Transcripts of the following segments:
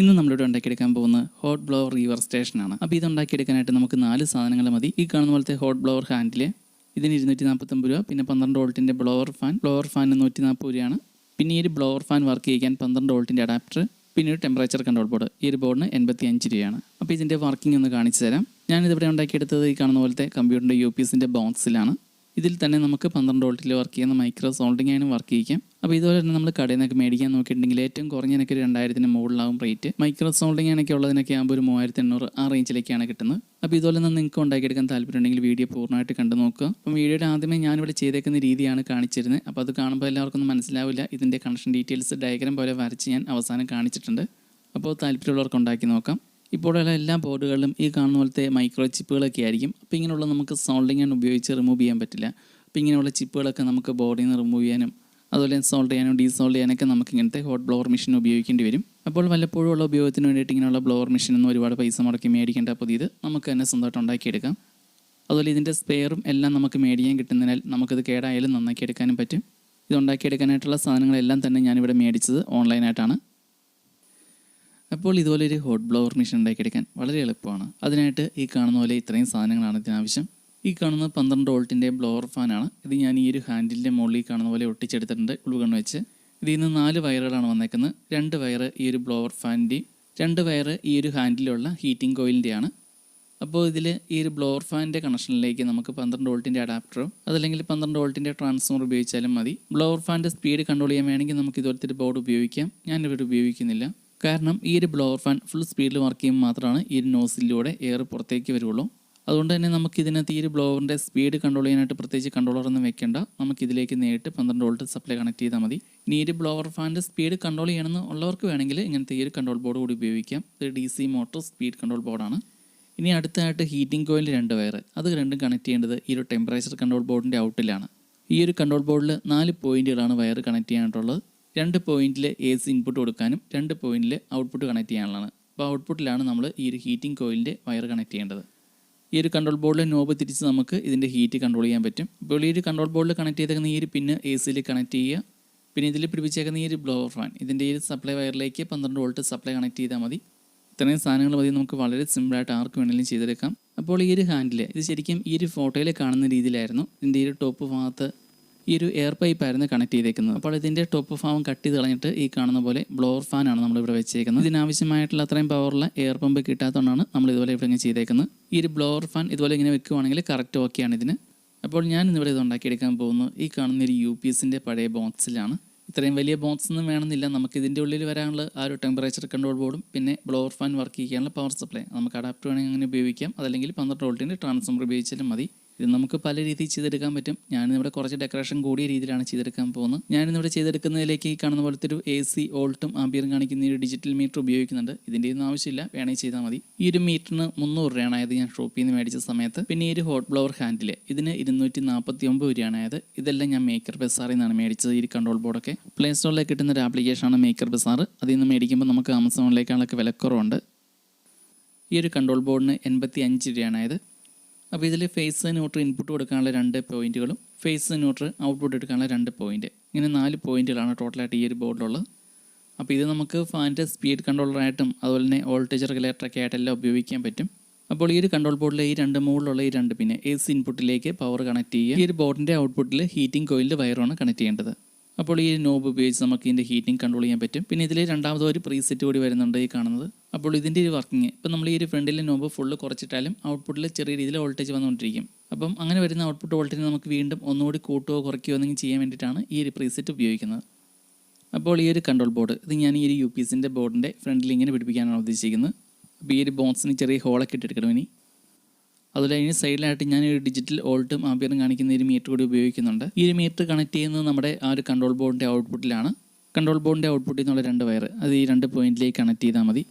ഇന്ന് നമ്മളിവിടെ ഉണ്ടാക്കിയെടുക്കാൻ പോകുന്ന ഹോട്ട് ബ്ലോവർ റീവർ സ്റ്റേഷനാണ് അപ്പോൾ ഇത് ഉണ്ടാക്കിയെടുക്കാനായിട്ട് നമുക്ക് നാല് സാധനങ്ങൾ മതി. ഈ കാണുന്ന പോലത്തെ ഹോട്ട് ബ്ലോവർ ഹാൻഡിൽ ഇതിന് ഇരുന്നൂറ്റി നാൽപ്പത്തൊമ്പത് രൂപ പിന്നെ പന്ത്രണ്ട് വോൾട്ടിന്റെ ബ്ലോവർ ഫാൻ ബ്ലോവർ ഫാൻ നൂറ്റി നാൽപ്പത് രൂപയാണ്. പിന്നെ ഈ ഒരു ബ്ലോവർ ഫാൻ വർക്ക് ചെയ്യാൻ പന്ത്രണ്ട് വോൾട്ടിന്റെ അഡാപ്റ്റർ പിന്നെ ഒരു ടെമ്പറേച്ചർ കൺട്രോൾ ബോർഡ് ഈ ഒരു ബോർഡിന് എൺപത്തി അഞ്ച് രൂപയാണ്. അപ്പോൾ ഇതിന്റെ വർക്കിംഗ് ഒന്ന് കാണിച്ചു തരാം. ഞാനിതിവിടെ ഉണ്ടാക്കിയെടുത്തത് ഈ കാണുന്ന പോലത്തെ കമ്പ്യൂട്ടറിന്റെ യു പി എസിന്റെ ബോക്സിലാണ് ഇതിൽ തന്നെ നമുക്ക് പന്ത്രണ്ട് വോൾട്ടിൽ വർക്ക് ചെയ്യുന്ന മൈക്രോ സോൾഡിംഗ് ആണ് വർക്ക് ചെയ്യിക്കാം അപ്പോൾ ഇതുപോലെ തന്നെ നമ്മൾ കടയിൽ നിന്നൊക്കെ മേടിക്കാൻ നോക്കിയിട്ടുണ്ടെങ്കിൽ ഏറ്റവും കുറഞ്ഞതിനൊക്കെ രണ്ടായിരത്തിന് മുകളിലാവും റേറ്റ് മൈക്രോ സോൾഡിംഗ് ആണെങ്കിൽ ഉള്ളതിനൊക്കെ ആകുമ്പോൾ ഒരു മൂവായിരത്തി എണ്ണൂറ് ആ റേഞ്ചിലേക്കാണ് കിട്ടുന്നത്. അപ്പോൾ ഇതുപോലെ തന്നെ നിങ്ങൾക്ക് ഉണ്ടാക്കിയെടുക്കാൻ താല്പര്യമുണ്ടെങ്കിൽ വീഡിയോ പൂർണമായിട്ട് കണ്ടു നോക്കുക. അപ്പം വീഡിയോയുടെ ആദ്യമേ ഞാനിവിടെ ചെയ്തേക്കുന്ന രീതിയാണ് കാണിച്ചിരുന്നത്. അപ്പോൾ അത് കാണുമ്പോൾ എല്ലാവർക്കും ഒന്നും മനസ്സിലാവില്ല. ഇതിന്റെ കണക്ഷൻ ഡീറ്റെയിൽസ് ഡയഗ്രാം പോലെ വരച്ച് ഞാൻ അവസാനം കാണിച്ചിട്ടുണ്ട്. അപ്പോൾ താല്പര്യമുള്ളവർക്ക് ഉണ്ടാക്കി നോക്കാം. ഇപ്പോഴുള്ള എല്ലാ ബോർഡുകളിലും ഈ കാണുന്ന പോലത്തെ മൈക്രോ ചിപ്പുകളൊക്കെ ആയിരിക്കും. അപ്പോൾ ഇങ്ങനെയുള്ള നമുക്ക് സോൾഡിങ് ആൻഡ് ഉപയോഗിച്ച് റിമൂവ് ചെയ്യാൻ പറ്റില്ല. അപ്പോൾ ഇങ്ങനെയുള്ള ചിപ്പുകളൊക്കെ നമുക്ക് ബോർഡിൽ നിന്ന് റിമൂവ് ചെയ്യാനും അതുപോലെ സോൾഡ് ചെയ്യാനും ഡീസോൾഡ് ചെയ്യാനൊക്കെ നമുക്ക് ഇങ്ങനത്തെ ഹോട്ട് ബ്ലോവർ മെഷീൻ ഉപയോഗിക്കേണ്ടി വരും. അപ്പോൾ വല്ലപ്പോഴും ഉള്ള ഉപയോഗത്തിന് വേണ്ടിയിട്ട് ഇങ്ങനെയുള്ള ബ്ലോവർ മെഷീൻ മെഷീനൊന്നും ഒരുപാട് പൈസ മുടക്കി മേടിക്കേണ്ട പുതിയത് നമുക്ക് തന്നെ സ്വന്തമായിട്ട് ഉണ്ടാക്കിയെടുക്കാം. അതുപോലെ ഇതിന്റെ സ്പെയറും എല്ലാം നമുക്ക് മേടിക്കാൻ കിട്ടുന്നതിനാൽ നമുക്കത് കേടായാലും നന്നാക്കി എടുക്കാനും പറ്റും. ഇത് ഉണ്ടാക്കിയെടുക്കാനായിട്ടുള്ള സാധനങ്ങളെല്ലാം തന്നെ ഞാനിവിടെ മേടിച്ചത് ഓൺലൈനായിട്ടാണ് അപ്പോൾ ഇതുപോലെ ഒരു ഹോട്ട് ബ്ലോവർ മെഷീൻ ഉണ്ടാക്കിയെടുക്കാൻ വളരെ എളുപ്പമാണ്. അതിനായിട്ട് ഈ കാണുന്ന പോലെ ഇത്രയും സാധനങ്ങളാണ് ഇതിനാവശ്യം. ഈ കാണുന്ന പന്ത്രണ്ട് വോൾട്ടിന്റെ ബ്ലോവർ ഫാനാണ് ഇത് ഞാൻ ഈ ഒരു ഹാൻഡിലിന്റെ മുകളിൽ കാണുന്ന പോലെ ഒട്ടിച്ചെടുത്തിട്ടുണ്ട് ഉൾഗൺ വെച്ച്. ഇതിൽ നിന്ന് നാല് വയറുകളാണ് വന്നേക്കുന്നത്. രണ്ട് വയർ ഈ ഒരു ബ്ലോവർ ഫാനിന്റെയും രണ്ട് വയർ ഈ ഒരു ഹാൻഡിലുള്ള ഹീറ്റിംഗ് കോയിലിന്റെയാണ് അപ്പോൾ ഇതിൽ ഈ ഒരു ബ്ലോവർ ഫാനിന്റെ കണക്ഷനിലേക്ക് നമുക്ക് പന്ത്രണ്ട് വോൾട്ടിന്റെ അഡാപ്റ്ററോ അതല്ലെങ്കിൽ പന്ത്രണ്ട് വോൾട്ടിന്റെ ട്രാൻസ്ഫോമർ ഉപയോഗിച്ചാലും മതി. ബ്ലോവർ ഫാനിന്റെ സ്പീഡ് കൺട്രോൾ ചെയ്യാൻ വേണമെങ്കിൽ നമുക്ക് ഇതുപോലത്തെ ഒരു ബോർഡ് ഉപയോഗിക്കാം. ഞാനിവിടെ ഉപയോഗിക്കുന്നില്ല. കാരണം ഈ ഒരു ബ്ലോവർ ഫാൻ ഫുൾ സ്പീഡിൽ വർക്ക് ചെയ്യുമ്പോൾ മാത്രമാണ് ഈ ഒരു നോസിലൂടെ എയർ പുറത്തേക്ക് വരുള്ളൂ. അതുകൊണ്ട് തന്നെ നമുക്ക് ഇതിനകത്ത് ഈ ഒരു ബ്ലോവറിന്റെ സ്പീഡ് കൺട്രോൾ ചെയ്യാനായിട്ട് പ്രത്യേകിച്ച് കൺട്രോളർ ഒന്നും വെക്കേണ്ട. നമുക്ക് ഇതിലേക്ക് നേരിട്ട് പന്ത്രണ്ട് വോൾട്ട് സപ്ലൈ കണക്ട് ചെയ്താൽ മതി. ഇനി ഈ ഒരു ബ്ലോവർ ഫാന്റെ സ്പീഡ് കൺട്രോൾ ചെയ്യണമെന്ന് ഉള്ളവർക്ക് വേണമെങ്കിൽ ഇങ്ങനത്തെ ഈ ഒരു കൺട്രോൾ ബോർഡ് കൂടി ഉപയോഗിക്കാം. ഇത് D C motor speed control ബോർഡാണ് ഇനി അടുത്തായിട്ട് ഹീറ്റിംഗ് കോയിൽ രണ്ട് വയർ അത് രണ്ടും കണക്ട് ചെയ്യേണ്ടത് ഈ ഒരു ടെമ്പറേച്ചർ കൺട്രോൾ ബോർഡിന്റെ ഔട്ടിലാണ് ഈ ഒരു കൺട്രോൾ ബോർഡിൽ നാല് പോയിന്റുകളാണ് വയർ കണക്ട് ചെയ്യാനായിട്ടുള്ളത്. രണ്ട് പോയിന്റിൽ എ സി ഇൻപുട്ട് കൊടുക്കാനും രണ്ട് പോയിന്റിൽ ഔട്ട്പുട്ട് കണക്ട് ചെയ്യാനുള്ളതാണ്. അപ്പോൾ ഔട്ട്പുട്ടിലാണ് നമ്മൾ ഈ ഒരു ഹീറ്റിംഗ് കോയിലിന്റെ വയർ കണക്ട് ചെയ്യേണ്ടത്. ഈ ഒരു കൺട്രോൾ ബോർഡിലെ നോബ് തിരിച്ച് നമുക്ക് ഇതിന്റെ ഹീറ്റ് കൺട്രോൾ ചെയ്യാൻ പറ്റും. അപ്പോൾ ഈ ഒരു കൺട്രോൾ ബോർഡിൽ കണക്ട് ചെയ്തേക്കുന്ന ഈ ഒരു പിന്ന് എ സിയിൽ കണക്ട് ചെയ്യുക. പിന്നെ ഇതിൽ പിടിപ്പിച്ചേക്കുന്ന ഈ ഒരു ബ്ലോവർ ഫാൻ ഇതിന്റെ ഈ സപ്ലൈ വയറിലേക്ക് പന്ത്രണ്ട് വോൾട്ട് സപ്ലൈ കണക്ട് ചെയ്താൽ മതി. ഇത്രയും സാധനങ്ങൾ മതി നമുക്ക് വളരെ സിമ്പിളായിട്ട് ആർക്ക് വേണമെങ്കിലും ചെയ്തെടുക്കാം. അപ്പോൾ ഈ ഒരു ഹാൻഡിൽ ഇത് ശരിക്കും ഈ ഒരു ഫോട്ടോയിൽ കാണുന്ന രീതിയിലായിരുന്നു. ഇതിന്റെ ഈ ഒരു ടോപ്പ് ഭാഗത്ത് ഈ ഒരു എയർ പൈപ്പായിരുന്നു കണക്ട് ചെയ്തേക്കുന്നത്. അപ്പോൾ ഇതിന്റെ ടോപ്പ് ഫാം കട്ട് ചെയ്ത് കളഞ്ഞിട്ട് ഈ കാണുന്ന പോലെ ബ്ലോവർ ആണ് നമ്മളിവിടെ വെച്ചേക്കുന്നത്. ഇതിനാവശ്യമായിട്ടുള്ള അത്രയും പവറുള്ള എയർ പമ്പ് കിട്ടാത്തതുകൊണ്ടാണ് നമ്മൾ ഇതുപോലെ ഇവിടെ ഇങ്ങനെ ചെയ്തേക്കുന്നത്. ഈ ഒരു ബ്ലോവർ ഫാൻ ഇതുപോലെ ഇങ്ങനെ വെക്കുവാണെങ്കിൽ കറക്റ്റ് ഓക്കെയാണ് ഇതിന്. അപ്പോൾ ഞാൻ ഇന്നിവിടെ ഇത് ഉണ്ടാക്കിയെടുക്കാൻ പോകുന്നു. ഈ കാണുന്ന ഒരു യു പി എസിന്റെ പഴയ ബോക്സിലാണ് ഇത്രയും വലിയ ബോക്സ് ഒന്നും വേണമെന്നില്ല. നമുക്ക് ഇതിന്റെ ഉള്ളിൽ വരാനുള്ള ആ ഒരു ടെമ്പറേച്ചർ കൺട്രോൾ ബോർഡും പിന്നെ ബ്ലോവർ ഫാൻ വർക്ക് ചെയ്യാനുള്ള പവർ സപ്ലൈ നമുക്ക് അഡാപ്റ്റ് വേണമെങ്കിൽ അങ്ങനെ ഉപയോഗിക്കാം. അതല്ലെങ്കിൽ പന്ത്രണ്ട് വോൾട്ടിന്റെ ട്രാൻസ്ഫോമർ ഉപയോഗിച്ചാലും മതി. ഇത് നമുക്ക് പല രീതിയിൽ ചെയ്തെടുക്കാൻ പറ്റും. ഞാനിവിടെ കുറച്ച് ഡെക്കറേഷൻ കൂടിയ രീതിയിലാണ് ചെയ്തെടുക്കാൻ പോകുന്നത്. ഞാനിന്നിവിടെ ചെയ്തെടുക്കുന്നതിലേക്ക് ഈ കാണുന്ന പോലത്തെ ഒരു എ സി ഓൾട്ടും ആംബിയറും കാണിക്കുന്ന ഒരു ഡിജിറ്റൽ മീറ്റർ ഉപയോഗിക്കുന്നുണ്ട്. ഇതിന്റെ ഒന്നും ആവശ്യമില്ല. വേണമെങ്കിൽ ചെയ്താൽ മതി. ഈ ഒരു മീറ്ററിന് മുന്നൂറ് രൂപയാണ് ആയത് ഞാൻ ഷോപ്പിൽ നിന്ന് മേടിച്ച സമയത്ത്. പിന്നെ ഈ ഒരു ഹോട്ട് ബ്ലവർ ഹാൻഡിൽ ഇതിന് ഇരുന്നൂറ്റി നാൽപ്പത്തി ഒമ്പത് രൂപയാണ് ആയത്. ഇതെല്ലാം ഞാൻ മേക്കർ ബസാറിൽ നിന്നാണ് മേടിച്ചത്. ഈ കൺട്രോൾ ബോർഡൊക്കെ പ്ലേ സ്റ്റോറിലേക്ക് കിട്ടുന്ന ഒരു ആപ്ലിക്കേഷനാണ് മേക്കർ ബസാർ അതിൽ നിന്ന് മേടിക്കുമ്പോൾ നമുക്ക് ആമസോണിലേക്കാളൊക്കെ വിലക്കുറവുണ്ട്. ഈ ഒരു കൺട്രോൾ ബോർഡിന് എൺപത്തി അഞ്ച് രൂപയാണ് ആയത്. അപ്പോൾ ഇതിൽ ഫേസ് ന്യൂട്രൽ ഇൻപുട്ട് കൊടുക്കാനുള്ള രണ്ട് പോയിന്റുകളും ഫേസ് ന്യൂട്രൽ ഔട്ട്പുട്ട് എടുക്കാനുള്ള രണ്ട് പോയിന്റ് ഇങ്ങനെ നാല് പോയിന്റുകളാണ് ടോട്ടലായിട്ട് ഈ ഒരു ബോർഡിലുള്ളത് അപ്പോൾ ഇത് നമുക്ക് ഫാനിന്റെ സ്പീഡ് കൺട്രോളറായിട്ടും അതുപോലെ തന്നെ വോൾട്ടേജ് റെഗുലേറ്ററൊക്കെ ആയിട്ടെല്ലാം ഉപയോഗിക്കാൻ പറ്റും. അപ്പോൾ ഈ ഒരു കൺട്രോൾ ബോർഡിലെ ഈ രണ്ട് മുകളിലുള്ള ഈ രണ്ട് പിന്നെ എ സി ഇൻപുട്ടിലേക്ക് പവർ കണക്ട് ചെയ്യുക. ഈ ഒരു ബോർഡിന്റെ ഔട്ട്പുട്ടിൽ ഹീറ്റിംഗ് കോയിലിന്റെ വയറാണ് കണക്ട് ചെയ്യേണ്ടത്. അപ്പോൾ ഈ നോബ് ഉപയോഗിച്ച് നമുക്ക് ഇതിന്റെ ഹീറ്റിംഗ് കൺട്രോൾ ചെയ്യാൻ പറ്റും. പിന്നെ ഇതിൽ രണ്ടാമത് ഒരു പ്രീ സെറ്റ് കൂടി വരുന്നുണ്ട് ഈ കാണുന്നത്. അപ്പോൾ ഇതിന്റെ ഒരു വർക്കിംഗ് ഇപ്പം നമ്മൾ ഈ ഒരു ഫ്രണ്ടിലെ നോബ് ഫുള്ള് കുറച്ചിട്ടാലും ഔട്ട്പുട്ടിൽ ചെറിയ രീതിയിൽ വോൾട്ടേജ് വന്നുകൊണ്ടിരിക്കും. അപ്പം അങ്ങനെ വരുന്ന ഔട്ട്പുട്ട് വോൾട്ടേജ് നമുക്ക് വീണ്ടും ഒന്നുകൂടി കൂട്ടുകയോ കുറയ്ക്കുകയോ എന്തെങ്കിലും ചെയ്യാൻ വേണ്ടിയിട്ടാണ് ഈ ഒരു പ്രീ സെറ്റ് ഉപയോഗിക്കുന്നത്. അപ്പോൾ ഈ ഒരു കൺട്രോൾ ബോർഡ് ഇത് ഞാൻ ഈ ഒരു യു പി എസിന്റെ ബോർഡിന്റെ ഫ്രണ്ടിൽ ഇങ്ങനെ പിടിപ്പിക്കാനാണ് ഉദ്ദേശിക്കുന്നത്. അപ്പോൾ ഈ ഒരു ബോക്സിന് ചെറിയ ഹോളൊക്കെ ഇട്ടെടുക്കണം ഇനി. അതുപോലെ അതിന് സൈഡിലായിട്ട് ഞാൻ ഒരു ഡിജിറ്റൽ ഓൾട്ടും ആംബിയറും കാണിക്കുന്ന ഒരു മീറ്റർ കൂടി ഉപയോഗിക്കുന്നുണ്ട്. ഈ ഒരു മീറ്റർ കണക്ട് ചെയ്യുന്നത് നമ്മുടെ ആ ഒരു കൺട്രോൾ ബോർഡിന്റെ ഔട്ട്പുട്ടിലാണ് കൺട്രോൾ ബോർഡിന്റെ ഔട്ട്പുട്ടിൽ നിന്നുള്ള രണ്ട് വയർ അത് ഈ രണ്ട് പോയിന്റിലേക്ക് കണക്ട് ചെയ്താൽ മതി.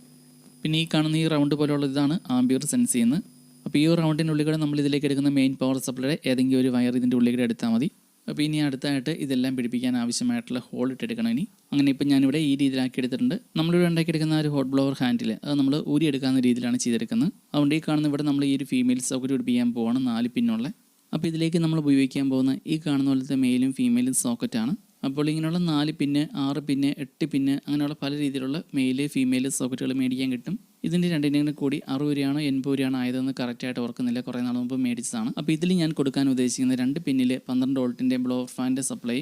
പിന്നെ ഈ കാണുന്ന ഈ റൗണ്ട് പോലെയുള്ള ഇതാണ് ആംബിയർ സെൻസ് ചെയ്യുന്നത്. അപ്പോൾ ഈ റൗണ്ടിന്റെ കൂടെ നമ്മൾ ഇതിലേക്ക് എടുക്കുന്ന മെയിൻ പവർ സപ്ലൈയുടെ ഏതെങ്കിലും ഒരു വയർ ഇതിന്റെ ഉള്ളിൽ എടുത്താൽ മതി. അപ്പോൾ ഇനി അടുത്തായിട്ട് ഇതെല്ലാം പിടിപ്പിക്കാൻ ആവശ്യമായിട്ടുള്ള ഹോൾ ഇട്ടെടുക്കണം ഇനി. അങ്ങനെ ഇപ്പം ഞാനിവിടെ ഈ രീതിയിലാക്കി എടുത്തിട്ടുണ്ട്. നമ്മളിവിടെ ഉണ്ടാക്കിയെടുക്കുന്ന ഒരു ഹോട്ട് ബ്ലോവർ ഹാൻഡിൽ അത് നമ്മൾ ഊരിയെടുക്കാവുന്ന രീതിയിലാണ് ചെയ്തെടുക്കുന്നത്. അതുകൊണ്ട് ഈ കാണുന്ന ഇവിടെ നമ്മൾ ഈ ഒരു ഫീമെയിൽ സൗകര്യം പിടിപ്പിക്കാൻ പോവാണ് നാല് പിന്നുള്ള അപ്പോൾ ഇതിലേക്ക് നമ്മൾ ഉപയോഗിക്കാൻ പോകുന്ന ഈ കാണുന്ന പോലത്തെ മെയിലും ഫീമെയിലും സോക്കറ്റാണ് അപ്പോൾ ഇങ്ങനെയുള്ള നാല് പിന്ന് ആറ് പിന്ന് എട്ട് പിന്ന് അങ്ങനെയുള്ള പല രീതിയിലുള്ള മെയിൽ ഫീമെയിൽ സോക്കറ്റുകൾ മേടിക്കാൻ കിട്ടും. ഇതിന്റെ രണ്ടിനും കൂടി അറുപത് രൂപയാണോ എൺപത് രൂപയാണോ ആയതെന്ന് കറക്റ്റായിട്ട് ഓർക്കുന്നില്ല. കുറേ നാൾ മുമ്പ് മേടിച്ചതാണ്. അപ്പോൾ ഇതിൽ ഞാൻ കൊടുക്കാൻ ഉദ്ദേശിക്കുന്ന രണ്ട് പിന്നിൽ പന്ത്രണ്ട് വോൾട്ടിന്റെ ബ്ലോർ ഫാനിന്റെ സപ്ലൈ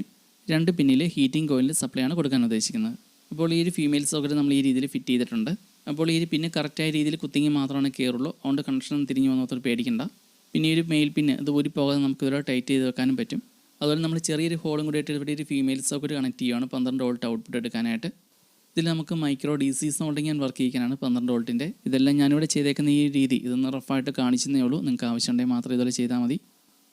രണ്ട് പിന്നിൽ ഹീറ്റിംഗ് കോയിലിന്റെ സപ്ലൈ ആണ് കൊടുക്കാൻ ഉദ്ദേശിക്കുന്നത്. അപ്പോൾ ഈ ഒരു ഫീമെയിൽ സോക്കറ്റ് നമ്മൾ ഈ രീതിയിൽ ഫിറ്റ് ചെയ്തിട്ടുണ്ട്. അപ്പോൾ ഈ പിന്നെ കറക്റ്റായ രീതിയിൽ കുത്തിങ്ങി മാത്രമാണ് കയറുള്ളൂ അതുകൊണ്ട് കണക്ഷൻ തിരിഞ്ഞു വന്നോത്തോട് പേടിക്കണ്ട. പിന്നെ ഈ ഒരു മെയിൽ പിന്നെ അത് ഒരു പോകാതെ നമുക്ക് ഇവിടെ ടൈറ്റ് ചെയ്ത് വെക്കാനും പറ്റും. അതുപോലെ നമ്മൾ ചെറിയൊരു ഹോളും കൂടി ആയിട്ട് ഇവിടെ ഒരു ഫീമെയിൽ സോക്കറ്റ് കണക്ട് ചെയ്യുകയാണ് പന്ത്രണ്ട് വോൾട്ട് ഔട്ട്പുട്ട് എടുക്കാനായിട്ട്. ഇതിൽ നമുക്ക് മൈക്രോ ഡി സി സോൾഡിങ് ഞാൻ വർക്ക് ചെയ്യിക്കാനാണ് പന്ത്രണ്ട് വോൾട്ടിന്റെ. ഇതെല്ലാം ഞാനിവിടെ ചെയ്തേക്കുന്ന ഈ രീതി ഇതൊന്ന് റഫായിട്ട് കാണിച്ചെന്നേ ഉള്ളൂ. നിങ്ങൾക്ക് ആവശ്യമുണ്ടെങ്കിൽ മാത്രം ഇതുപോലെ ചെയ്താൽ മതി.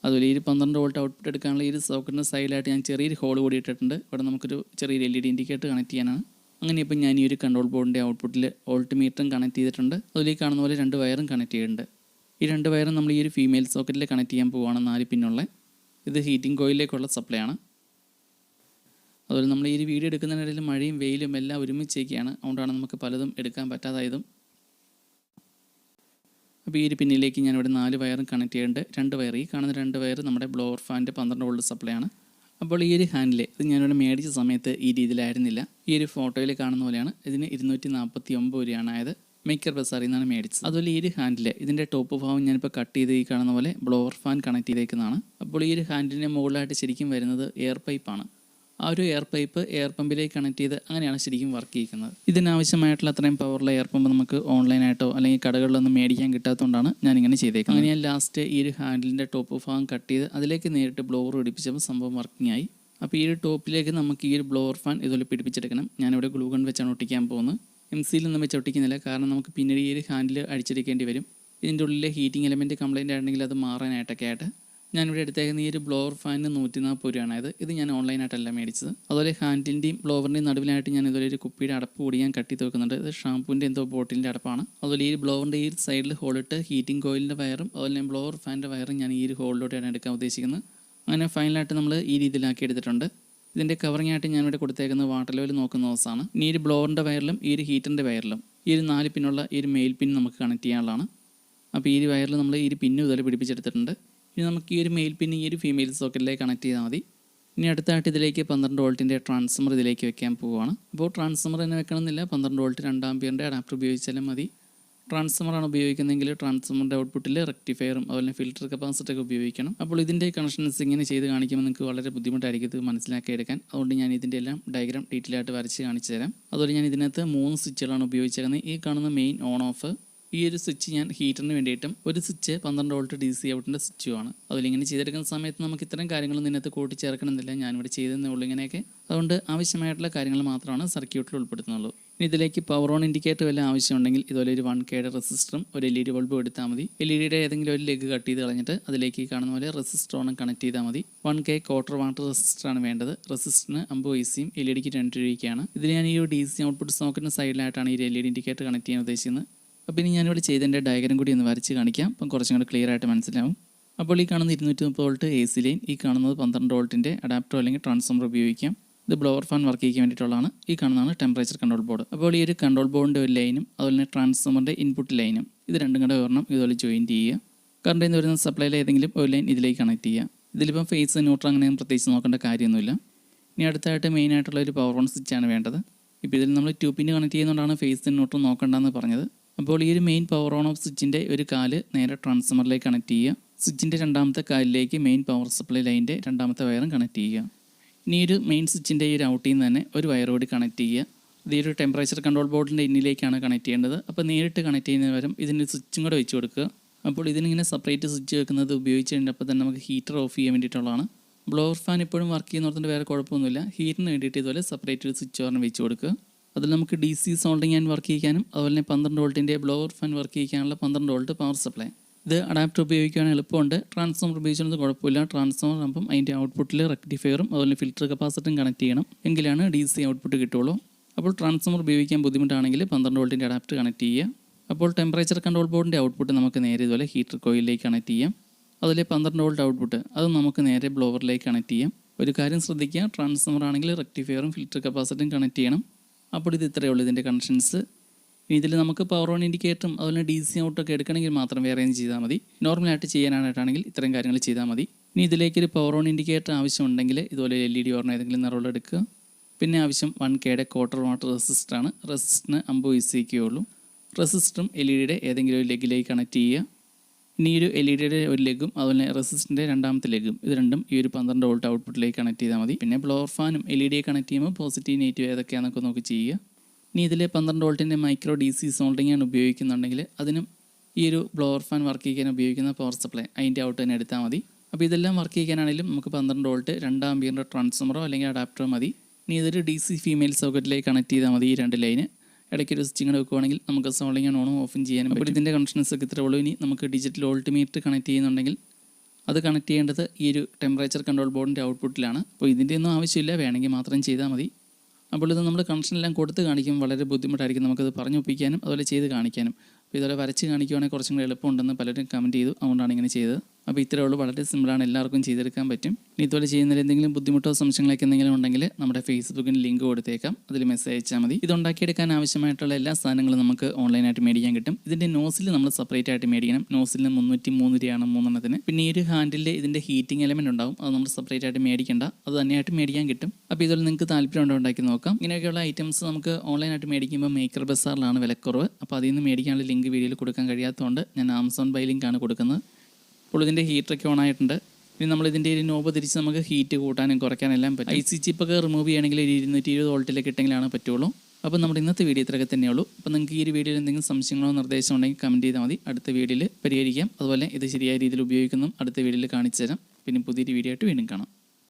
അതുപോലെ ഈ പന്ത്രണ്ട് വോൾട്ട് ഔട്ട്പുട്ട് എടുക്കാനുള്ള ഈ സോക്കറ്റിന്റെ സൈഡിലായിട്ട് ഞാൻ ചെറിയൊരു ഹോൾ കൂടി ഇട്ടിട്ടുണ്ട്. ഇവിടെ നമുക്കൊരു ചെറിയൊരു L E D indicator connect ചെയ്യാനാണ്. അങ്ങനെ ഇപ്പം ഞാൻ ഈ ഒരു കൺട്രോൾ ബോർഡിന്റെ ഔട്ട്പുട്ടിൽ വോൾട്ട് മീറ്ററും കണക്ട് ചെയ്തിട്ടുണ്ട്. അതുപോലെ ഈ കാണുന്ന പോലെ രണ്ട് വയറും കണക്ട് ചെയ്തിട്ടുണ്ട്. ഈ രണ്ട് വയറും നമ്മൾ ഈ ഒരു ഫീമെയിൽ സോക്കറ്റിൽ കണക്ട് ചെയ്യാൻ പോവുകയാണ് നാല് പിന്നുള്ള ഇത് ഹീറ്റിംഗ് കോയിലേക്കുള്ള സപ്ലൈ ആണ്. അതുപോലെ നമ്മൾ ഈ ഒരു വീഡിയോ എടുക്കുന്നതിനിടയിൽ മഴയും വെയിലും എല്ലാം ഒരുമിച്ചേക്കാണ്. അതുകൊണ്ടാണ് നമുക്ക് പലതും എടുക്കാൻ പറ്റാതായതും. അപ്പോൾ ഈ ഒരു പിന്നിലേക്ക് ഞാനിവിടെ നാല് വയറും കണക്ട് ചെയ്യുന്നുണ്ട് രണ്ട് വയർ. ഈ കാണുന്ന രണ്ട് വയർ നമ്മുടെ ബ്ലോവർ ഫാനിന്റെ പന്ത്രണ്ട് വോൾട്ട് സപ്ലൈ ആണ്. അപ്പോൾ ഈ ഒരു ഹാൻഡിൽ ഇത് ഞാനിവിടെ മേടിച്ച സമയത്ത് ഈ രീതിയിലായിരുന്നില്ല. ഈ ഒരു ഫോട്ടോയിൽ കാണുന്ന പോലെയാണ്. ഇതിന് ഇരുന്നൂറ്റി നാൽപ്പത്തി ഒമ്പത് രൂപയാണ് ആയത്. മേക്കർ ബസാറിൽ നിന്നാണ് മേടിച്ചത്. അതുപോലെ ഈ ഒരു ഹാൻഡിൽ ഇതിന്റെ ടോപ്പ് ഭാഗം ഞാനിപ്പോൾ കട്ട് ചെയ്ത് ഈ കാണുന്ന പോലെ ബ്ലോവർ ഫാൻ കണക്ട് ചെയ്തേക്കുന്നതാണ്. അപ്പോൾ ഈ ഒരു ഹാൻഡിലിന്റെ മുകളിലായിട്ട് ശരിക്കും വരുന്നത് എയർ പൈപ്പാണ് ആ ഒരു എയർ പൈപ്പ് എയർ പമ്പിലേക്ക് കണക്ട് ചെയ്ത് അങ്ങനെയാണ് ശരിക്കും വർക്ക് ചെയ്യുന്നത് ഇതിനാവശ്യമായിട്ടുള്ള അത്രയും പവറുള്ള എയർ പമ്പ് നമുക്ക് ഓൺലൈനായിട്ടോ അല്ലെങ്കിൽ കടകളിലൊന്നും മേടിക്കാൻ കിട്ടാത്തതുകൊണ്ടാണ് ഞാൻ ഇങ്ങനെ ചെയ്തേക്കുന്നത്. അങ്ങനെ ഞാൻ ലാസ്റ്റ് ഈ ഒരു ഹാൻഡിലിന്റെ ടോപ്പ് ഭാഗം കട്ട് ചെയ്ത് അതിലേക്ക് നേരിട്ട് ബ്ലോവർ പിടിപ്പിച്ചപ്പോൾ സംഭവം വർക്കിംഗ് ആയി. അപ്പോൾ ഈ ഒരു ടോപ്പിലേക്ക് നമുക്ക് ഈ ഒരു ബ്ലോവർ ഫാൻ ഇതുപോലെ പിടിപ്പിച്ചെടുക്കണം. ഞാനിവിടെ ഗ്ലൂ ഗൺ വെച്ചാണ് ഒട്ടിക്കാൻ പോകുന്നത്. എം നിന്നും വെച്ച് ഒട്ടിക്കുന്നില്ല. കാരണം നമുക്ക് പിന്നീട് ഈ ഒരു ഹാൻഡിൽ അടിച്ചെടുക്കേണ്ടി വരും. ഇതിന്റെ ഉള്ളിലെ ഹീറ്റിംഗ് എലമെന്റ് കംപ്ലൈന്റ് ആണെങ്കിൽ അത് മാറാനായിട്ടൊക്കെ ആയിട്ട് ഞാനിവിടെ എടുത്തേക്കുന്ന ഈ ഒരു ബ്ലോവർ ഫാനിന് നൂറ്റി നാൽപ്പത് രൂപയാണ്. ഇത് ഇത് ഞാൻ ഓൺലൈനായിട്ടല്ല മേടിച്ചത്. അതുപോലെ ഹാൻഡിന്റെയും ബ്ലോവറിന്റെയും നടുവിലായിട്ട് ഞാൻ ഇതുപോലെ ഒരു കുപ്പിയുടെ അടപ്പ് കൂടി ഞാൻ കട്ടി വെക്കുന്നുണ്ട്. ഇത് ഷാമ്പൂവിന്റെ എന്തോ ബോട്ടിലിന്റെ അടപ്പാണ്. അതുപോലെ ഈ ബ്ലോവറിന്റെ ഈ സൈഡിൽ ഹോളിട്ട് ഹീറ്റിംഗ് കോയിലിന്റെ വയറും അതുപോലെ ബ്ലോവർ ഫാനിന്റെ വയറും ഞാൻ ഈ ഒരു ഹോളിലോട്ടാണ് എടുക്കാൻ ഉദ്ദേശിക്കുന്നത്. അങ്ങനെ ഫൈനലായിട്ട് നമ്മൾ ഈ രീതിയിലാക്കി എടുത്തിട്ടുണ്ട്. ഇതിന്റെ കവറിംഗ് ആയിട്ട് ഞാനിവിടെ കൊടുത്തേക്കുന്നത് വാട്ടർ ലെവൽ നോക്കുന്ന ദിവസമാണ്. ഈ ഒരു ബ്ലോവറിന്റെ വയറിലും ഈ ഒരു ഹീറ്ററിന്റെ വയറിലും ഈ ഒരു നാല് പിന്നുള്ള ഈ ഒരു മെയിൽ പിൻ നമുക്ക് കണക്ട് ചെയ്യാനുള്ളതാണ്. അപ്പോൾ ഈ ഒരു വയറിൽ നമ്മൾ ഈ ഒരു പിന്ന് ഇതുപോലെ പിടിപ്പിച്ചെടുത്തിട്ടുണ്ട്. ഇനി നമുക്ക് ഈ ഒരു മെയിൽ പിൻ ഈ ഒരു ഫീമെയിൽ സോക്കറ്റിലേക്ക് കണക്ട് ചെയ്താൽ മതി. ഇനി അടുത്തായിട്ട് ഇതിലേക്ക് പന്ത്രണ്ട് വോൾട്ടിന്റെ ട്രാൻസ്ഫർ ഇതിലേക്ക് വെക്കാൻ പോവുകയാണ് അപ്പോൾ ട്രാൻസ്ഫർ തന്നെ വെക്കണമെന്നില്ല. പന്ത്രണ്ട് വോൾട്ട് രണ്ടാം പിയറിന്റെ അഡാപ്റ്റർ ഉപയോഗിച്ചാലും മതി. ട്രാൻസ്ഫോമറാണ് ഉപയോഗിക്കുന്നതെങ്കിൽ ട്രാൻസ്ഫോമറിന്റെ ഔട്ട്പുട്ടിൽ റെക്ടിഫയറും അതുപോലെ ഫിൽറ്റർ കപ്പാസിറ്റി ഒക്കെ ഉപയോഗിക്കണം. അപ്പോൾ ഇതിന്റെ കണക്ഷൻസ് ഇങ്ങനെ ചെയ്ത് കാണിക്കുമ്പോൾ നിങ്ങൾക്ക് വളരെ ബുദ്ധിമുട്ടായിരിക്കും ഇത് മനസ്സിലാക്കി എടുക്കാൻ അതുകൊണ്ട് ഞാൻ ഇതിന്റെ എല്ലാം ഡയഗ്രാം ഡീറ്റെയിൽ ആയിട്ട് വരച്ച് കാണിച്ചു തരാം. അതുപോലെ ഞാൻ ഇതിനകത്ത് മൂന്ന് സ്വിച്ചുകളാണ് ഉപയോഗിച്ചിരുന്നത് ഈ കാണുന്ന മെയിൻ ഓൺ ഓഫ് ഈ ഒരു സ്വിച്ച് ഞാൻ ഹീറ്ററിന് വേണ്ടിയിട്ടും ഒരു സ്വിച്ച് പന്ത്രണ്ട് വോൾട്ട് ഡി സി ഔട്ടിന്റെ സ്വിച്ചുമാണ് അതിലിങ്ങനെ ചെയ്തെടുക്കുന്ന സമയത്ത് നമുക്ക് ഇത്തരം കാര്യങ്ങളൊന്നും ഇതിനകത്ത് കൂട്ടിച്ചേർക്കണമെന്നില്ല. ഞാനിവിടെ ചെയ്തതെന്നേ ഉള്ളൂ ഇങ്ങനെയൊക്കെ. അതുകൊണ്ട് ആവശ്യമായിട്ടുള്ള കാര്യങ്ങൾ മാത്രമാണ് സർക്യൂട്ടിൽ ഉൾപ്പെടുത്തുന്നുള്ളൂ. ഇനി ഇതിലേക്ക് പവർ ഓൺ ഇൻഡിക്കേറ്റർ വല്ല ആവശ്യമുണ്ടെങ്കിൽ ഇതുപോലെ ഒരു വൺ കെയുടെ റെസിസ്റ്ററും ഒരു എൽ ഇ ഡി ബൾബും എടുത്താൽ മതി. എൽ ഇ ഡിയുടെ ഏതെങ്കിലും ഒരു ലെഗ് കട്ട് ചെയ്ത് കളഞ്ഞിട്ട് അതിലേക്ക് കാണുന്ന പോലെ റെസിസ്റ്റർ ഓണം കണക്ട് ചെയ്താൽ മതി. വൺ കെ ക്വാർട്ടർ വാട്ടർ റെസിസ്റ്ററാണ് വേണ്ടത്. റെസിസ്റ്ററിന് അമ്പത് ഐസിയും എൽ ഇ ഡിക്ക് രണ്ട് രൂപയ്ക്കാണ്. ഇതിൽ ഞാൻ ഈ ഒരു ഡി സി ഔട്ട്പുട്ട് സോക്കറ്റിന് സൈഡിലായിട്ടാണ് ഈ L E D indicator connect ചെയ്യാൻ ഉദ്ദേശിക്കുന്നത്. അപ്പോൾ ഇനി ഞാനിവിടെ ചെയ്തതിന്റെ ഡയഗ്രം കൂടി ഒന്ന് വരച്ച് കാണിക്കാം. അപ്പം കുറച്ചും കൂടെ ക്ലിയർ ആയിട്ട് മനസ്സിലാവും. അപ്പോൾ ഈ കാണുന്ന ഇരുന്നൂറ്റി മുപ്പത് വോൾട്ട് എ സി ലൈൻ ഈ കാണുന്നത് പന്ത്രണ്ട് വോൾട്ടിന്റെ അഡാപ്റ്റർ അല്ലെങ്കിൽ ട്രാൻസ്ഫോമർ ഉപയോഗിക്കാം. ഇത് ബ്ലോവർ ഫാൻ വർക്ക് ചെയ്യാൻ വേണ്ടിയിട്ടുള്ളതാണ്. ഈ കാണുന്നതാണ് ടെമ്പറേച്ചർ കൺട്രോൾ ബോർഡ് അപ്പോൾ ഈ ഒരു കൺട്രോൾ ബോർഡിന്റെ ഒരു ലൈനും അതുപോലെ തന്നെ ട്രാൻസ്ഫോമറിന്റെ ഇൻപുട്ട് ലൈനും ഇത് രണ്ടും കൂടെ ഒരെണ്ണം ഇതുപോലെ ജോയിന്റ് ചെയ്യുക. കറണ്ടിൽ നിന്ന് വരുന്ന സപ്ലൈയിൽ ഏതെങ്കിലും ഒരു ലൈൻ ഇതിലേക്ക് കണക്ട് ചെയ്യുക. ഇതിലിപ്പം ഫേസ് ന്യൂട്രൽ അങ്ങനെ പ്രത്യേകിച്ച് നോക്കേണ്ട കാര്യമൊന്നുമില്ല. ഇനി അടുത്തായിട്ട് മെയിൻ ആയിട്ടുള്ള ഒരു പവർ ഓൺ സ്വിച്ച് ആണ് വേണ്ടത്. ഇപ്പോൾ ഇതിൽ നമ്മൾ ട്യൂബിന് കണക്ട് ചെയ്യുന്നതുകൊണ്ടാണ് ഫേസ് ന്യൂട്രൽ നോക്കേണ്ടതെന്ന് പറഞ്ഞത്. അപ്പോൾ ഈ ഒരു മെയിൻ പവർ ഓൺ ഓഫ് സ്വിച്ചിന്റെ ഒരു കാൽ നേരെ ട്രാൻസ്ഫോമറിലേക്ക് കണക്ട് ചെയ്യുക. സ്വിച്ചിന്റെ രണ്ടാമത്തെ കാലിലേക്ക് മെയിൻ പവർ സപ്ലൈ ലൈന്റെ രണ്ടാമത്തെ വയറും കണക്ട് ചെയ്യുക. ഇനി ഒരു മെയിൻ സ്വിച്ചിന്റെ ഈ ഒരു ഔട്ടിൽ നിന്ന് തന്നെ ഒരു വയർ കൂടി കണക്ട് ചെയ്യുക. ഇത് ഈ ഒരു ടെമ്പറേച്ചർ കൺട്രോൾ ബോർഡിന്റെ ഇന്നിലേക്കാണ് കണക്ട് ചെയ്യേണ്ടത്. അപ്പോൾ നേരിട്ട് കണക്ട് ചെയ്യുന്നതിന് പകരം ഇതിന് സ്വിച്ചും കൂടെ വെച്ച് കൊടുക്കുക. അപ്പോൾ ഇതിനിങ്ങനെ സെപ്പറേറ്റ് സ്വിച്ച് വെക്കുന്നത് ഉപയോഗിച്ച് കഴിഞ്ഞപ്പോൾ തന്നെ നമുക്ക് ഹീറ്റർ ഓഫ് ചെയ്യാൻ വേണ്ടിയിട്ടുള്ളതാണ്. ബ്ലോവർ ഫാൻ ഇപ്പോഴും വർക്ക് ചെയ്യുന്നവർത്തിന്റെ വേറെ കുഴപ്പമൊന്നുമില്ല. ഹീറ്റിന് വേണ്ടിയിട്ട് ഇതുപോലെ സെപ്പറേറ്റ് ഒരു സ്വിച്ച് പറഞ്ഞ് വെച്ച് കൊടുക്കുക. അതിൽ നമുക്ക് D C soldering and work ചെയ്യാനും അതുപോലെ തന്നെ പന്ത്രണ്ട് വോൾട്ടിന്റെ ബ്ലോവർ ഫാൻ വർക്ക് ചെയ്യാനുള്ള പന്ത്രണ്ട് വോൾട്ട് പവർ സപ്ലൈ ഇത് അഡാപ്റ്റർ ഉപയോഗിക്കാൻ എളുപ്പമുണ്ട്. ട്രാൻസ്ഫോമർ ഉപയോഗിച്ചത് കുഴപ്പമില്ല. ട്രാൻസ്ഫോമർ ആകുമ്പം അതിന്റെ ഔട്ട്പുട്ടിൽ റെക്ടിഫയറും അതുപോലെ ഫിൽറ്റർ കപ്പാസിറ്ററും കണക്ട് ചെയ്യണം. എങ്കിലാണ് ഡി സി ഔട്ട്പുട്ട് കിട്ടുള്ളൂ. അപ്പോൾ ട്രാൻസ്ഫോമർ ഉപയോഗിക്കാൻ ബുദ്ധിമുട്ടാണെങ്കിൽ പന്ത്രണ്ട് വോൾട്ടിന്റെ അഡാപ്റ്റർ കണക്ട് ചെയ്യുക. അപ്പോൾ ടെമ്പറേച്ചർ കൺട്രോൾ ബോർഡിന്റെ ഔട്ട്പുട്ട് നമുക്ക് നേരെ ഇതുപോലെ ഹീറ്റർ കോയിലിലേക്ക് കണക്ട് ചെയ്യാം. അതിലെ പന്ത്രണ്ട് വോൾട്ട് ഔട്ട്പുട്ട് അത് നമുക്ക് നേരെ ബ്ലോവറിലേക്ക് കണക്ട് ചെയ്യാം. ഒരു കാര്യം ശ്രദ്ധിക്കുക ട്രാൻസ്ഫോമർ ആണെങ്കിൽ റെക്ടിഫയറും ഫിൽറ്റർ കപ്പാസിറ്ററും കണക്ട് ചെയ്യണം. അപ്പോൾ ഇത് ഇത്രയേ ഉള്ളൂ ഇതിന്റെ കണക്ഷൻസ് ഇതിൽ നമുക്ക് പവർ ഓൺ ഇൻഡിക്കേറ്ററും അതുപോലെ ഡി സി ഔട്ടൊക്കെ എടുക്കണമെങ്കിൽ മാത്രം വേറെ ഒന്നും ചെയ്താൽ മതി. നോർമലായിട്ട് ചെയ്യാനായിട്ടാണെങ്കിൽ ഇത്രയും കാര്യങ്ങൾ ചെയ്താൽ മതി. ഇനി ഇതിലേക്ക് ഒരു പവർ ഓൺ ഇൻഡിക്കേറ്റർ ആവശ്യമുണ്ടെങ്കിൽ ഇതുപോലെ എൽ ഇ ഡി ഓർണ ഏതെങ്കിലും നിറവുള്ള എടുക്കുക. പിന്നെ ആവശ്യം വൺ കെയുടെ ക്വാർട്ടർ വാട്ടർ റെസിസ്റ്ററാണ് റെസിസ്റ്ററിന് അമ്പത് ഇ സിക്കേ ഉള്ളൂ. റെസിസ്റ്ററും എൽ ഇ ഡിയുടെ ഏതെങ്കിലും ഒരു ലെഗിലേക്ക് കണക്ട് ചെയ്യുക. ഇനി ഈ ഒരു എൽ ഇ ഡിയുടെ ഒരു ലെഗും അതുപോലെ റെസിസ്റ്ററിന്റെ രണ്ടാമത്തെ ലെഗും ഇത് രണ്ടും ഈ ഒരു പന്ത്രണ്ട് വോൾട്ട് ഔട്ട്പുട്ടിലേക്ക് കണക്ട് ചെയ്താൽ മതി. പിന്നെ ബ്ലോർ ഫാനും എൽ ഇ ഡിയെ കണക്ട് ചെയ്യുമ്പോൾ പോസിറ്റീവ് നെഗറ്റീവ് ഏതൊക്കെയാണെന്നൊക്കെ നോക്കി ചെയ്യുക. ഇനി ഇതിൽ പന്ത്രണ്ട് വോൾട്ടിന്റെ മൈക്രോ ഡി സി സോൾഡിംഗ് ആണ് ഉപയോഗിക്കുന്നുണ്ടെങ്കിൽ അതിനും ഈ ഒരു ബ്ലോർ ഫാൻ വർക്ക് ചെയ്യാൻ ഉപയോഗിക്കുന്ന പവർ സപ്ലൈ അതിന്റെ ഔട്ട് തന്നെ എടുത്താൽ മതി. അപ്പോൾ ഇതെല്ലാം വർക്ക് ചെയ്യാനാണെങ്കിലും നമുക്ക് പന്ത്രണ്ട് വോൾട്ട് രണ്ടാം ബിയറിന്റെ ട്രാൻസ്ഫോമറോ അല്ലെങ്കിൽ അഡാപ്റ്ററോ മതി. ഇനി ഇതൊരു ഡി സി ഫീമെയിൽ സോക്കറ്റിലേക്ക് കണക്ട് ചെയ്താൽ മതി ഈ രണ്ട് ലൈന് ഇടയ്ക്ക് ഒരു സ്റ്റിച്ചിങ് വെക്കുവാണെങ്കിൽ നമുക്ക് സോളിംഗ് ഓണും ഓഫും ചെയ്യാനും അപ്പോൾ ഇതിന്റെ കണക്ഷൻസ് ഒക്കെ ഇത്രേ ഉള്ളൂ. ഇനി നമുക്ക് ഡിജിറ്റൽ ഓൾട്ടിമേറ്റ് കണക്ട് ചെയ്യുന്നുണ്ടെങ്കിൽ അത് കണക്ട് ചെയ്യേണ്ടത് ഈ ഒരു ടെമ്പറേച്ചർ കൺട്രോൾ ബോർഡിന്റെ ഔട്ട്പുട്ടിലാണ് അപ്പോൾ ഇതിന്റെ ഒന്നും ആവശ്യമില്ല. വേണമെങ്കിൽ മാത്രം ചെയ്താൽ മതി. അപ്പോൾ ഇത് നമ്മൾ കണക്ഷൻ എല്ലാം കൊടുത്ത് കാണിക്കും. വളരെ ബുദ്ധിമുട്ടായിരിക്കും നമുക്കത് പറഞ്ഞു ഒപ്പിക്കാനും അതുപോലെ ചെയ്ത് കാണിക്കാനും. അപ്പോൾ ഇതുപോലെ വരച്ച് കാണിക്കുവാണെങ്കിൽ കുറച്ചും കൂടി എളുപ്പമുണ്ടെന്ന് പലരും കമന്റ് ചെയ്തു. അതുകൊണ്ടാണ് ഇങ്ങനെ ചെയ്തത്. അപ്പോൾ ഇത്രയേ ഉള്ളൂ. വളരെ സിമ്പിളാണ് എല്ലാവർക്കും ചെയ്തെടുക്കാൻ പറ്റും. ഇനി ഇതുപോലെ ചെയ്യുന്നതിൽ എന്തെങ്കിലും ബുദ്ധിമുട്ടോ സംശയങ്ങളൊക്കെ എന്തെങ്കിലും ഉണ്ടെങ്കിൽ നമ്മുടെ ഫേസ്ബുക്കിന് ലിങ്ക് കൊടുത്തേക്കാം. അതിൽ മെസ്സേജ് അയച്ചാൽ മതി. ഇത് ഉണ്ടാക്കിയെടുക്കാൻ ആവശ്യമായിട്ടുള്ള എല്ലാ സാധനങ്ങളും നമുക്ക് ഓൺലൈനായിട്ട് മേടിക്കാൻ കിട്ടും. ഇതിന്റെ നോസിൽ നമ്മൾ സെപ്പറേറ്റ് ആയിട്ട് മേടിക്കണം. നോസിലിന് മുന്നൂറ്റി മൂന്ന് രൂപയാണ് മൂന്നെണ്ണത്തിന്. പിന്നെ ഈ ഒരു ഹാൻഡിൽ ഇതിന്റെ ഹീറ്റിംഗ് എലമെന്റ് ഉണ്ടാവും. അത് നമ്മൾ സെപ്പറേറ്റ് ആയിട്ട് മേടിക്കേണ്ട. അത് തന്നെയായിട്ട് മേടിക്കാൻ കിട്ടും. അപ്പോൾ ഇതുപോലെ നിങ്ങൾക്ക് താല്പര്യം ഉണ്ടോ ഉണ്ടാക്കി നോക്കാം. ഇങ്ങനെയൊക്കെയുള്ള ഐറ്റംസ് നമുക്ക് ഓൺലൈനായിട്ട് മേടിക്കുമ്പോൾ മേക്കർ ബസാറിലാണ് വിലക്കുറവ്. അപ്പോൾ അതിൽ നിന്ന് മേടിക്കാനുള്ള ലിങ്ക് വീഡിയോയിൽ കൊടുക്കാൻ കഴിയാത്തതുകൊണ്ട് ഞാൻ ആമസോൺ ബൈ ലിങ്കാണ് കൊടുക്കുന്നത്. അപ്പോൾ ഇതിന്റെ ഹീറ്ററൊക്കെ ഓൺ ആയിട്ടുണ്ട്. ഇനി നമ്മൾ ഇതിന്റെ ഒരു നോബ് തിരിച്ച് നമുക്ക് ഹീറ്റ് കൂട്ടാനും കുറയ്ക്കാനും എല്ലാം പറ്റും. ഐ സി ചിപ്പൊക്കെ റിമൂവ് ചെയ്യണമെങ്കിൽ ഒരു ഇരുന്നൂറ്റി ഇരുപത് വോൾട്ടിലേക്ക് ഇട്ടെങ്കിലാണ് പറ്റുള്ളൂ. അപ്പോൾ നമ്മുടെ ഇന്നത്തെ വീഡിയോ ഇത്രയൊക്കെ തന്നെയുള്ളൂ അപ്പോൾ നിങ്ങൾക്ക് ഈ ഒരു വീഡിയോയിൽ എന്തെങ്കിലും സംശയങ്ങളോ നിർദ്ദേശമോ ഉണ്ടെങ്കിൽ കമന്റ് ചെയ്താൽ മതി. അടുത്ത വീഡിയോയിൽ പരിഹരിക്കാം. അതുപോലെ ഇത് ശരിയായ രീതിയിൽ ഉപയോഗിക്കുന്നതും അടുത്ത വീഡിയോയിൽ കാണിച്ചു തരാം. പിന്നെ പുതിയൊരു വീഡിയോ ആയിട്ട് വീണ്ടും കാണാം.